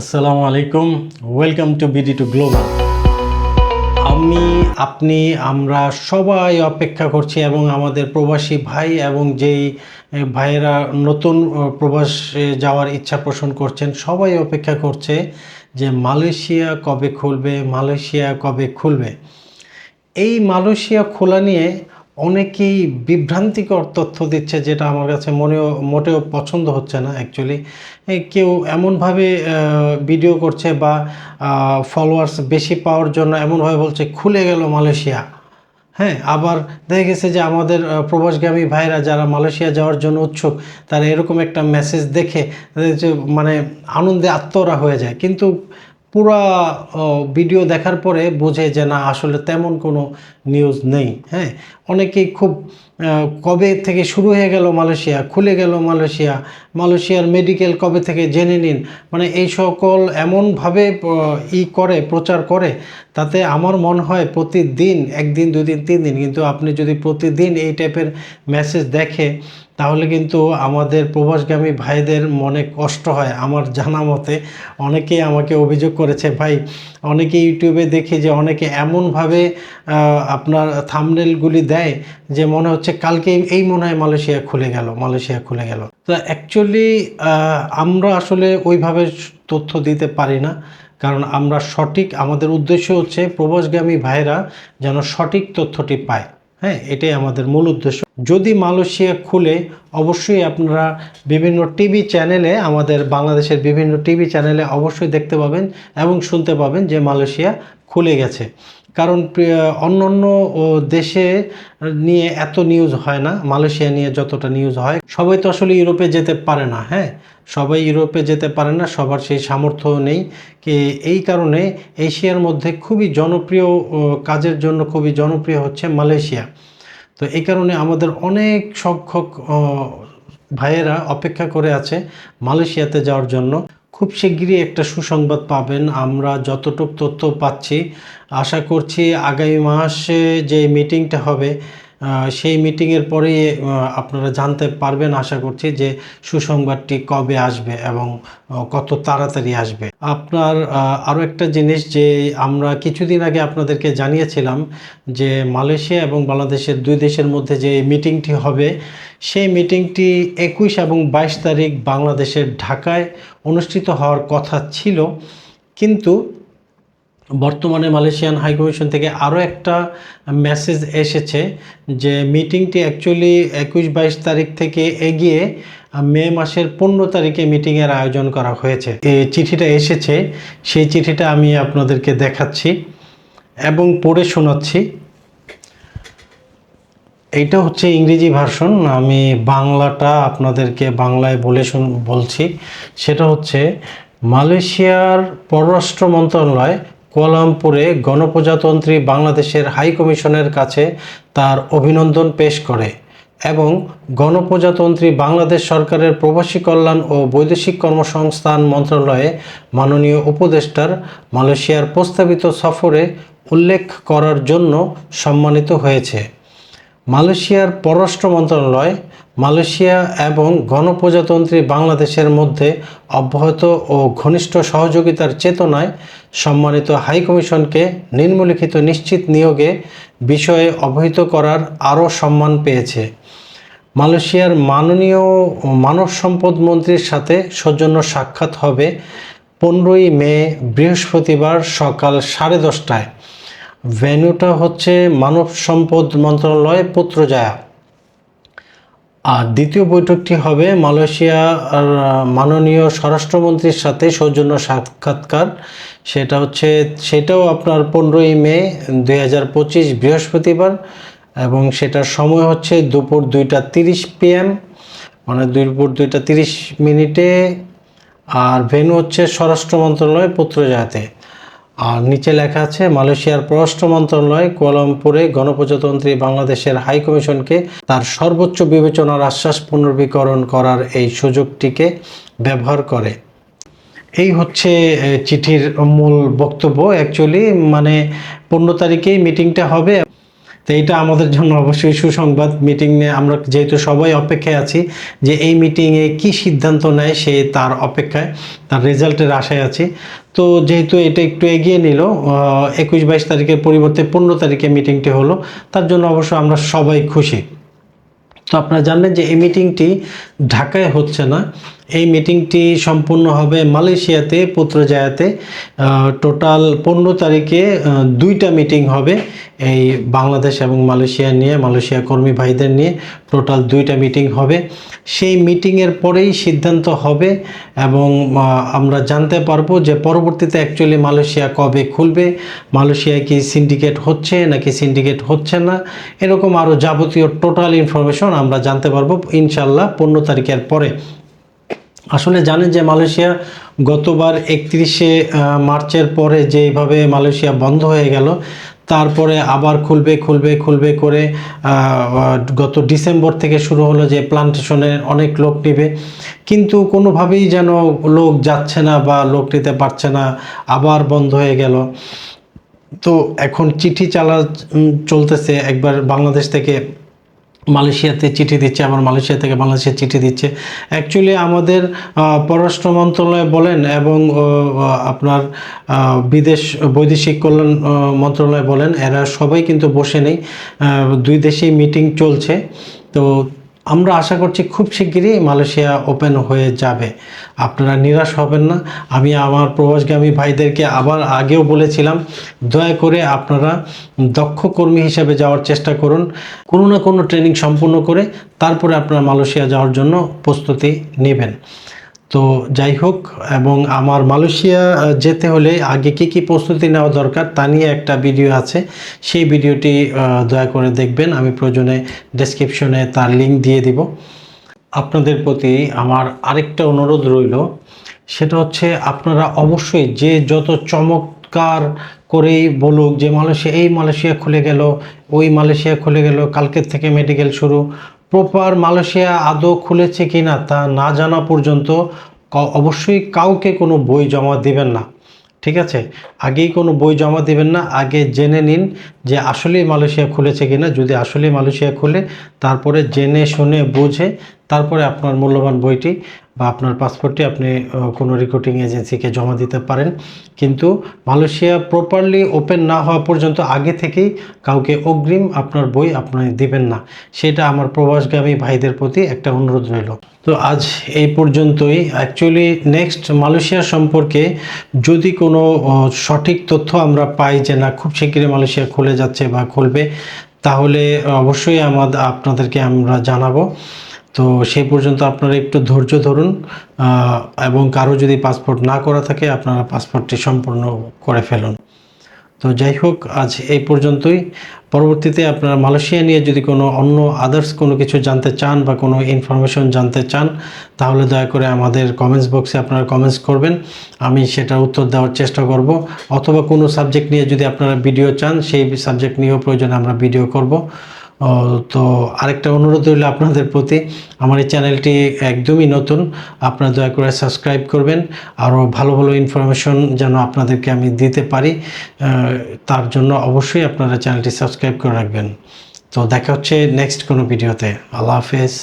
আসসালামু আলাইকুম welcome to BD to global আমি, আপনি, আমরা সবাই অপেক্ষা করছি এবং আমাদের প্রবাসী ভাই এবং যেই ভাইয়েরা নতুন প্রবাসে যাওয়ার ইচ্ছা পোষণ করছেন, সবাই অপেক্ষা করছে যে মালয়েশিয়া কবে খুলবে, মালয়েশিয়া কবে খুলবে। এই মালয়েশিয়া খোলা নিয়ে অনেকেই বিভ্রান্তিকর তথ্য দিচ্ছে যেটা আমার কাছে মনেও, মোটেও পছন্দ হচ্ছে না অ্যাকচুয়ালি কেউ এমনভাবে ভিডিও করছে বা ফলোয়ার্স বেশি পাওয়ার জন্য এমনভাবে বলছে, খুলে গেল মালয়েশিয়া। হ্যাঁ আবার দেখা গেছে যে আমাদের প্রবাসগামী ভাইরা যারা মালয়েশিয়া যাওয়ার জন্য উৎসুক, তারা এরকম একটা মেসেজ দেখে মানে আনন্দে আত্মরা হয়ে যায়। কিন্তু পুরা ভিডিও দেখার পরে বোঝে যে না, আসলে তেমন কোনো নিউজ নেই হ্যাঁ? অনেকেই খুব কবে থেকে শুরু হয়ে গেল মালয়েশিয়া? খুলে গেল মালয়েশিয়া? মালয়েশিয়ার মেডিকেল কবে থেকে জেনে নিন? মানে এই সকল এমনভাবে ই করে, প্রচার করে, তাতে আমার মনে হয় প্রতিদিন, একদিন, দুদিন, তিন দিন, কিন্তু আপনি যদি প্রতিদিন এই টাইপের মেসেজ দেখে, তাহলে কিন্তু আমাদের প্রবাসগামী ভাইদের মনে কষ্ট হয়। আমার জানা মতে অনেকেই আমাকে অভিযোগ করেছে, ভাই, অনেকে ইউটিউবে দেখি যে অনেকে এমনভাবে আপনার থামনেলগুলি দেয় যে মনে হচ্ছে কালকে এই মনে হয় মালয়েশিয়া খুলে গেল, মালয়েশিয়া খুলে গেল। তো অ্যাকচুয়ালি আমরা আসলে ওইভাবে তথ্য দিতে পারি না, কারণ আমরা সঠিক, আমাদের উদ্দেশ্য হচ্ছে প্রবাসগামী ভাইরা যেন সঠিক তথ্যটি পায়। হ্যাঁ এটাই আমাদের মূল উদ্দেশ্য। যদি মালয়েশিয়া খুলে, অবশ্যই আপনারা বিভিন্ন টিভি চ্যানেলে, আমাদের বাংলাদেশের বিভিন্ন টিভি চ্যানেলে অবশ্যই দেখতে পাবেন এবং শুনতে পাবেন যে মালয়েশিয়া খুলে গেছে। কারণ অন্য অন্য দেশে নিয়ে এত নিউজ হয় না, মালয়েশিয়া নিয়ে যতটা নিউজ হয়, সবাই তো আসলে ইউরোপে যেতে পারে না হ্যাঁ? সবাই ইউরোপে যেতে পারে না, সবার সেই সামর্থ্য নেই। কি, এই কারণে এশিয়ার মধ্যে খুবই জনপ্রিয় কাজের জন্য খুবই জনপ্রিয় হচ্ছে মালয়েশিয়া। তো এই কারণে আমাদের অনেক সংখ্যক ভাইয়েরা অপেক্ষা করে আছে মালয়েশিয়াতে যাওয়ার জন্য। খুব শিগগিরই একটা সুসংবাদ পাবেন। আমরা যতটুকু তথ্য পাচ্ছি, আশা করছি আগামী মাসে যে মিটিংটা হবে সেই মিটিংয়ের আহ, আপনারা জানতে পারবেন আশা করছি যে সুসংবাদটি কবে আসবে এবং কত তাড়াতাড়ি আসবে। আপনার আরও একটা জিনিস যে আমরা কিছুদিন আগে আপনাদেরকে জানিয়েছিলাম যে মালয়েশিয়া এবং বাংলাদেশের দুই দেশের মধ্যে যে মিটিংটি হবে সেই মিটিংটি একুশ এবং বাইশ তারিখ বাংলাদেশের ঢাকায় অনুষ্ঠিত হওয়ার কথা ছিল। কিন্তু বর্তমানে মালয়েশিয়ান হাইকমিশন থেকে আরও একটা মেসেজ এসেছে যে মিটিংটি অ্যাকচুয়ালি একুশ বাইশ তারিখ থেকে এগিয়ে মে মাসের পনেরো তারিখে মিটিংয়ের আয়োজন করা হয়েছে। এই চিঠিটা এসেছে, সেই চিঠিটা আমি আপনাদেরকে দেখাচ্ছি এবং পড়ে শোনাচ্ছি। এইটা হচ্ছে ইংরেজি ভার্সন, আমি বাংলাটা আপনাদেরকে বাংলায় বলে শুন, বলছি। সেটা হচ্ছে, মালয়েশিয়ার পররাষ্ট্র মন্ত্রণালয় কুয়ালালামপুরে গণপ্রজাতন্ত্রী বাংলাদেশের হাই কমিশনের কাছে তার অভিনন্দন পেশ করে এবং গণপ্রজাতন্ত্রী বাংলাদেশ সরকারের প্রবাসী কল্যাণ ও বৈদেশিক কর্মসংস্থান মন্ত্রণালয়ে মাননীয় উপদেষ্টার মালয়েশিয়ার প্রস্তাবিত সফরে উল্লেখ করার জন্য সম্মানিত হয়েছে। মালয়েশিয়ার পররাষ্ট্র মন্ত্রণালয় মালয়েশিয়া এবং গণপ্রজাতন্ত্রী বাংলাদেশের মধ্যে অব্যাহত ও ঘনিষ্ঠ সহযোগিতার চেতনায় সম্মানিত হাইকমিশনকে নিম্নলিখিত নিশ্চিত নিয়োগে বিষয়ে অবহিত করার আরও সম্মান পেয়েছে। মালয়েশিয়ার মাননীয় মানব সম্পদ মন্ত্রীর সাথে সৌজন্য সাক্ষাৎ হবে পনেরোই মে, বৃহস্পতিবার সকাল সাড়ে দশটায়। ভেন্যুটা হচ্ছে মানব সম্পদ মন্ত্রণালয় পুত্রজায়া। আর দ্বিতীয় বৈঠকটি হবে মালয়েশিয়া আর মাননীয় স্বরাষ্ট্রমন্ত্রীর সাথে সৌজন্য সাক্ষাৎকার। সেটা হচ্ছে, সেটাও আপনার পনেরোই মে দুই হাজার পঁচিশ বৃহস্পতিবার এবং সেটার সময় হচ্ছে দুপুর দুইটা তিরিশ পিএম মানে দুপুর দুইটা তিরিশ মিনিটে। আর ভেনু হচ্ছে স্বরাষ্ট্র মন্ত্রণালয় পুত্রজায়াতে আর নিচে লেখা আছে, মালয়েশিয়ার পররাষ্ট্র মন্ত্রণালয় কুয়ালালামপুরে গণপ্রজাতন্ত্রী বাংলাদেশের হাই কমিশনকে তার সর্বোচ্চ বিবেচনার আশ্বাস পুনর্বীকরণ করার এই সুযোগটিকে ব্যবহার করে। এই হচ্ছে চিঠির মূল বক্তব্য। অ্যাকচুয়ালি মানে পনেরো তারিখেই মিটিংটা হবে। তো এটা আমাদের জন্য অবশ্যই সুসংবাদ। মিটিং নিয়ে আমরা যেহেতু সবাই অপেক্ষায় আছি যে এই মিটিংয়ে কি সিদ্ধান্ত নেয় সে তার অপেক্ষায়, তার রেজাল্টের আশায় আছি। তো যেহেতু এটা একটু এগিয়ে নিল একুশ বাইশ তারিখের পরিবর্তে পনেরো তারিখে মিটিংটি হলো, তার জন্য অবশ্য আমরা সবাই খুশি। তো আপনারা জানলেন যে এই মিটিংটি ঢাকায় হচ্ছে না এই মিটিংটি সম্পূর্ণ হবে মালয়েশিয়াতে, পুত্রজায়াতে। টোটাল পনেরো তারিখে দুইটা মিটিং হবে এই বাংলাদেশ এবং মালয়েশিয়া নিয়ে, মালয়েশিয়া কর্মী ভাইদের নিয়ে। টোটাল দুইটা মিটিং হবে। সেই মিটিংয়ের পরেই সিদ্ধান্ত হবে এবং আমরা জানতে পারব যে পরবর্তীতে অ্যাকচুয়ালি মালয়েশিয়া কবে খুলবে, মালয়েশিয়ায় কি সিন্ডিকেট হচ্ছে নাকি সিন্ডিকেট হচ্ছে না, এরকম আরও যাবতীয় টোটাল ইনফরমেশন আমরা জানতে পারব। ইনশাল্লাহ পনেরো তারিখের পরে। আসলে জানেন যে মালয়েশিয়া গতবার একত্রিশে মার্চের পরে যেভাবে মালয়েশিয়া বন্ধ হয়ে গেল, তারপরে আবার খুলবে খুলবে খুলবে করে গত ডিসেম্বর থেকে শুরু হলো যে প্লান্টেশনে অনেক লোক নেবে। কিন্তু কোনোভাবেই যেন লোক যাচ্ছে না বা লোক নিতে পারছে না, আবার বন্ধ হয়ে গেল। তো এখন চিঠি চালা চলতেছে একবার বাংলাদেশ থেকে। মালয়েশিয়াতে চিঠি দিচ্ছে, আবার মালয়েশিয়া থেকে বাংলাদেশে চিঠি দিচ্ছে। অ্যাকচুয়ালি আমাদের পররাষ্ট্র মন্ত্রণালয় বলেন এবং আপনার বিদেশ বৈদেশিক কল্যাণ মন্ত্রণালয় বলেন, এরা সবাই কিন্তু বসে নেই। দুই দেশেই মিটিং চলছে। তো আমরা আশা করছি খুব শিগগিরই মালয়েশিয়া ওপেন হয়ে যাবে। আপনারা নিরাশ হবেন না। আমি আমার প্রবাসগামী ভাইদেরকে আবার আগেও বলেছিলাম, দয়া করে আপনারা দক্ষ কর্মী হিসেবে যাওয়ার চেষ্টা করুন, কোনো না কোনো ট্রেনিং সম্পূর্ণ করে তারপরে আপনারা মালয়েশিয়া যাওয়ার জন্য প্রস্তুতি নেবেন। তো যাই হোক, এবং আমার মালয়েশিয়া যেতে হলে আগে কি কি প্রস্তুতি নেওয়া দরকার তা নিয়ে একটা ভিডিও আছে। সেই ভিডিওটি দয়া করে দেখবেন। আমি প্রয়োজনে ডেসক্রিপশনে তার লিংক দিয়ে দিব। আপনাদের প্রতি আমার আরেকটা অনুরোধ রইল। সেটা হচ্ছে, আপনারা অবশ্যই যে যত চমৎকার করেই বলুক যে মালয়েশিয়া, এই মালয়েশিয়া খুলে গেল, ওই মালয়েশিয়া খুলে গেল, কালকের থেকে মেডিকেল শুরু প্রপার মালয়েশিয়া আদৌ খুলেছে কি না তা না জানা পর্যন্ত অবশ্যই কাউকে কোনো বই জমা দেবেন না। ঠিক আছে? আগেই কোনো বই জমা দেবেন না। আগে জেনে নিন যে আসলেই মালয়েশিয়া খুলেছে কি না যদি আসলেই মালয়েশিয়া খুলে, তারপরে জেনে শুনে বুঝে, তারপরে আপনার মূল্যবান বইটি বা আপনার পাসপোর্টটি আপনি কোনো রিক্রুটিং এজেন্সিকে জমা দিতে পারেন। কিন্তু মালয়েশিয়া প্রপারলি ওপেন না হওয়া পর্যন্ত আগে থেকেই কাউকে অগ্রিম আপনার বই আপনি দিবেন না। সেটা আমার প্রবাসগামী ভাইদের প্রতি একটা অনুরোধ রইল। তো আজ এই পর্যন্তই। অ্যাকচুয়ালি নেক্সট মালয়েশিয়া সম্পর্কে যদি কোনো সঠিক তথ্য আমরা পাই যে না, খুব শীঘ্রই মালয়েশিয়া খুলে যাচ্ছে বা খুলবে, তাহলে অবশ্যই আমাদের আপনাদেরকে আমরা জানাব। তো সেই পর্যন্ত আপনারা একটু ধৈর্য ধরুন এবং কারও যদি পাসপোর্ট না করা থাকে, আপনারা পাসপোর্টটি সম্পূর্ণ করে ফেলুন। তো যাই হোক, আজ এই পর্যন্তই। পরবর্তীতে আপনারা মালয়েশিয়া নিয়ে যদি কোনো অন্য আদার্স কোনো কিছু জানতে চান বা কোনো ইনফরমেশন জানতে চান, তাহলে দয়া করে আমাদের কমেন্টস বক্সে আপনারা কমেন্টস করবেন। আমি সেটার উত্তর দেওয়ার চেষ্টা করব। অথবা কোনো সাবজেক্ট নিয়ে যদি আপনারা ভিডিও চান, সেই সাবজেক্ট নিয়েও প্রয়োজনে আমরা ভিডিও করব। তো আরেকটা অনুরোধ রইল আপনাদের প্রতি। আমার এই চ্যানেলটি একদমই নতুন, আপনারা দয়া করে সাবস্ক্রাইব করবেন। আরও ভালো ভালো ইনফরমেশন যেন আপনাদেরকে আমি দিতে পারি তার জন্য অবশ্যই আপনারা চ্যানেলটি সাবস্ক্রাইব করে রাখবেন। তো দেখা হচ্ছে নেক্সট কোনো ভিডিওতে আল্লাহ হাফেজ।